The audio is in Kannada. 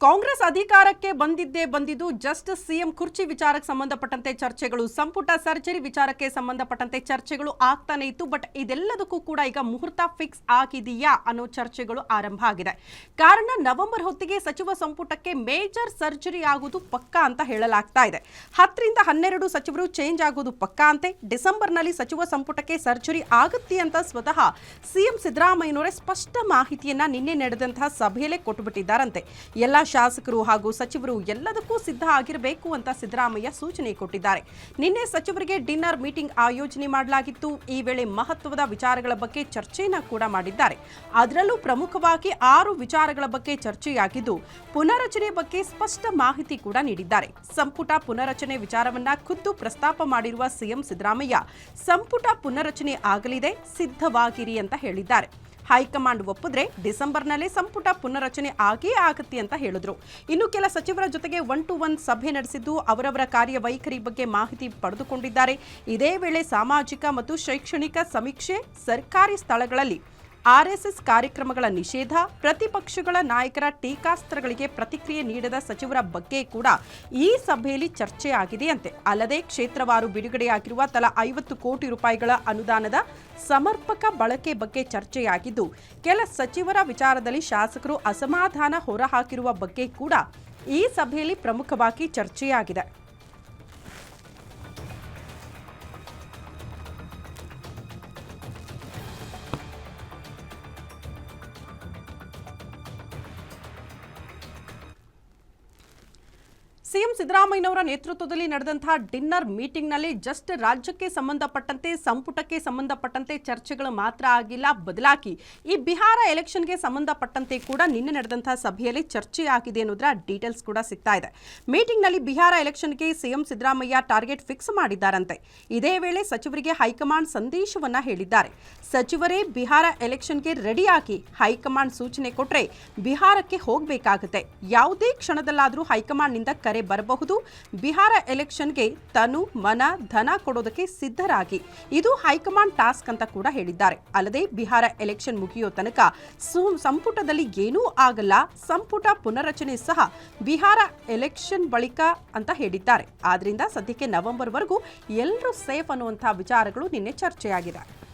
ಕಾಂಗ್ರೆಸ್ ಅಧಿಕಾರಕ್ಕೆ ಬಂದಿದ್ದೇ ಬಂದಿದ್ದು ಜಸ್ಟ್ ಸಿಎಂ ಕುರ್ಚಿ ವಿಚಾರಕ್ಕೆ ಸಂಬಂಧಪಟ್ಟಂತೆ ಚರ್ಚೆಗಳು. ಸಂಪುಟ ಸರ್ಜರಿ ವಿಚಾರಕ್ಕೆ ಸಂಬಂಧಪಟ್ಟಂತೆ ಚರ್ಚೆಗಳು ಆಗ್ತಾನೆ ಇತ್ತು ಬಟ್ ಇದೆಲ್ಲದಕ್ಕೂ ಕೂಡ ಈಗ ಮುಹೂರ್ತ ಫಿಕ್ಸ್ ಆಗಿದೆಯಾ ಅನ್ನೋ ಚರ್ಚೆಗಳು ಆರಂಭ ಆಗಿದೆ. ಕಾರಣ ನವೆಂಬರ್ ಹೊತ್ತಿಗೆ ಸಚಿವ ಸಂಪುಟಕ್ಕೆ ಮೇಜರ್ ಸರ್ಜರಿ ಆಗುವುದು ಪಕ್ಕಾ ಅಂತ ಹೇಳಲಾಗ್ತಾ ಇದೆ. ಹತ್ತರಿಂದ ಹನ್ನೆರಡು ಸಚಿವರು ಚೇಂಜ್ ಆಗೋದು ಪಕ್ಕಾ ಅಂತೆ. ಡಿಸೆಂಬರ್ನಲ್ಲಿ ಸಚಿವ ಸಂಪುಟಕ್ಕೆ ಸರ್ಜರಿ ಆಗುತ್ತೆ ಅಂತ ಸ್ವತಃ ಸಿಎಂ ಸಿದ್ದರಾಮಯ್ಯನವರೇ ಸ್ಪಷ್ಟ ಮಾಹಿತಿಯನ್ನ ನಿನ್ನೆ ನಡೆದಂತಹ ಸಭೆಯಲ್ಲೇ ಕೊಟ್ಟುಬಿಟ್ಟಿದ್ದಾರಂತೆ ಎಲ್ಲ ಶಾಸಕರು ಹಾಗೂ ಸಚಿವರು ಎಲ್ಲದಕ್ಕೂ ಸಿದ್ಧ ಆಗಿರಬೇಕು ಅಂತ ಸಿದ್ದರಾಮಯ್ಯ ಸೂಚನೆ ಕೊಟ್ಟಿದ್ದಾರೆ. ನಿನ್ನೆ ಸಚಿವರಿಗೆ ಡಿನ್ನರ್ ಮೀಟಿಂಗ್ ಆಯೋಜನೆ ಮಾಡಲಾಗಿತ್ತು. ಈ ವೇಳೆ ಮಹತ್ವದ ವಿಚಾರಗಳ ಬಗ್ಗೆ ಚರ್ಚೆಯನ್ನ ಕೂಡ ಮಾಡಿದ್ದಾರೆ. ಅದರಲ್ಲೂ ಪ್ರಮುಖವಾಗಿ ಆರು ವಿಚಾರಗಳ ಬಗ್ಗೆ ಚರ್ಚೆಯಾಗಿದ್ದು ಪುನರಚನೆ ಬಗ್ಗೆ ಸ್ಪಷ್ಟ ಮಾಹಿತಿ ಕೂಡ ನೀಡಿದ್ದಾರೆ. ಸಂಪುಟ ಪುನರಚನೆ ವಿಚಾರವನ್ನ ಖುದ್ದು ಪ್ರಸ್ತಾಪ ಮಾಡಿರುವ ಸಿಎಂ ಸಿದ್ದರಾಮಯ್ಯ, ಸಂಪುಟ ಪುನರಚನೆ ಆಗಲಿದೆ, ಸಿದ್ಧವಾಗಿರಿ ಅಂತ ಹೇಳಿದ್ದಾರೆ. ಹೈಕಮಾಂಡ್ ಒಪ್ಪಿದ್ರೆ ಡಿಸೆಂಬರ್ನಲ್ಲೇ ಸಂಪುಟ ಪುನರಚನೆ ಆಗೇ ಆಗುತ್ತೆ ಅಂತ ಹೇಳಿದ್ರು. ಇನ್ನು ಕೆಲ ಸಚಿವರ ಜೊತೆಗೆ ಒನ್ ಟು ಒನ್ ಸಭೆ ನಡೆಸಿದ್ದು ಅವರವರ ಕಾರ್ಯವೈಖರಿ ಬಗ್ಗೆ ಮಾಹಿತಿ ಪಡೆದುಕೊಂಡಿದ್ದಾರೆ. ಇದೇ ವೇಳೆ ಸಾಮಾಜಿಕ ಮತ್ತು ಶೈಕ್ಷಣಿಕ ಸಮೀಕ್ಷೆ ಸರ್ಕಾರಿ ಸ್ಥಳಗಳಲ್ಲಿ ಆರ್ಎಸ್ಎಸ್ ಕಾರ್ಯಕ್ರಮಗಳ ನಿಷೇಧ, ಪ್ರತಿಪಕ್ಷಗಳ ನಾಯಕರ ಟೀಕಾಸ್ತ್ರಗಳಿಗೆ ಪ್ರತಿಕ್ರಿಯೆ ನೀಡದ ಸಚಿವರ ಬಗ್ಗೆ ಕೂಡ ಈ ಸಭೆಯಲ್ಲಿ ಚರ್ಚೆಯಾಗಿದೆಯಂತೆ ಅಲ್ಲದೆ ಕ್ಷೇತ್ರವಾರು ಬಿಡುಗಡೆಯಾಗಿರುವ ತಲಾ ಐವತ್ತು ಕೋಟಿ ರೂಪಾಯಿಗಳ ಅನುದಾನದ ಸಮರ್ಪಕ ಬಳಕೆ ಬಗ್ಗೆ ಚರ್ಚೆಯಾಗಿದ್ದು, ಕೆಲ ಸಚಿವರ ವಿಚಾರದಲ್ಲಿ ಶಾಸಕರು ಅಸಮಾಧಾನ ಹೊರಹಾಕಿರುವ ಬಗ್ಗೆ ಕೂಡ ಈ ಸಭೆಯಲ್ಲಿ ಪ್ರಮುಖವಾಗಿ ಚರ್ಚೆಯಾಗಿದೆ. ಸಿಎಂ ಸಿದ್ದರಾಮಯ್ಯನವರ ನೇತೃತ್ವದಲ್ಲಿ ನಡೆದಂತಹ ಡಿನ್ನರ್ ಮೀಟಿಂಗ್ನಲ್ಲಿ ಜಸ್ಟ್ ರಾಜ್ಯಕ್ಕೆ ಸಂಬಂಧಪಟ್ಟಂತೆ, ಸಂಪುಟಕ್ಕೆ ಸಂಬಂಧಪಟ್ಟಂತೆ ಚರ್ಚೆಗಳು ಮಾತ್ರ ಆಗಿಲ್ಲ. ಬದಲಾಗಿ ಈ ಬಿಹಾರ ಎಲೆಕ್ಷನ್ಗೆ ಸಂಬಂಧಪಟ್ಟಂತೆ ಕೂಡ ನಿನ್ನೆ ನಡೆದಂತಹ ಸಭೆಯಲ್ಲಿ ಚರ್ಚೆ ಆಗಿದೆ ಅನ್ನೋದರ ಡೀಟೇಲ್ಸ್ ಕೂಡ ಸಿಗ್ತಾ ಇದೆ. ಮೀಟಿಂಗ್ನಲ್ಲಿ ಬಿಹಾರ ಎಲೆಕ್ಷನ್ಗೆ ಸಿಎಂ ಸಿದ್ದರಾಮಯ್ಯ ಟಾರ್ಗೆಟ್ ಫಿಕ್ಸ್ ಮಾಡಿದ್ದಾರಂತೆ. ಇದೇ ವೇಳೆ ಸಚಿವರಿಗೆ ಹೈಕಮಾಂಡ್ ಸಂದೇಶವನ್ನ ಹೇಳಿದ್ದಾರೆ. ಸಚಿವರೇ ಬಿಹಾರ ಎಲೆಕ್ಷನ್ಗೆ ರೆಡಿಯಾಗಿ ಹೈಕಮಾಂಡ್ ಸೂಚನೆ ಕೊಟ್ಟರೆ ಬಿಹಾರಕ್ಕೆ ಹೋಗಬೇಕಾಗುತ್ತೆ. ಯಾವುದೇ ಕ್ಷಣದಲ್ಲಾದರೂ ಹೈಕಮಾಂಡ್ನಿಂದ ಕರೆ ಬರಬಹುದು. ಬಿಹಾರ ಎಲೆಕ್ಷನ್ಗೆ ತನು ಮನ, ಧನ ಕೊಡೋದಕ್ಕೆ ಸಿದ್ಧರಾಗಿ. ಇದು ಹೈಕಮಾಂಡ್ ಟಾಸ್ಕ್ ಅಂತ ಕೂಡ ಹೇಳಿದ್ದಾರೆ. ಅಲ್ಲದೆ ಬಿಹಾರ ಎಲೆಕ್ಷನ್ ಮುಗಿಯೋ ತನಕ ಸಂಪುಟದಲ್ಲಿ ಏನೂ ಆಗಲ್ಲ. ಸಂಪುಟ ಪುನರಚನೆ ಸಹ ಬಿಹಾರ ಎಲೆಕ್ಷನ್ ಬಳಿಕ ಅಂತ ಹೇಳಿದ್ದಾರೆ. ಆದ್ರಿಂದ ಸದ್ಯಕ್ಕೆ ನವೆಂಬರ್ವರೆಗೂ ಎಲ್ಲರೂ ಸೇಫ್ ಅನ್ನುವಂತಹ ವಿಚಾರಗಳು ನಿನ್ನೆ ಚರ್ಚೆಯಾಗಿದೆ.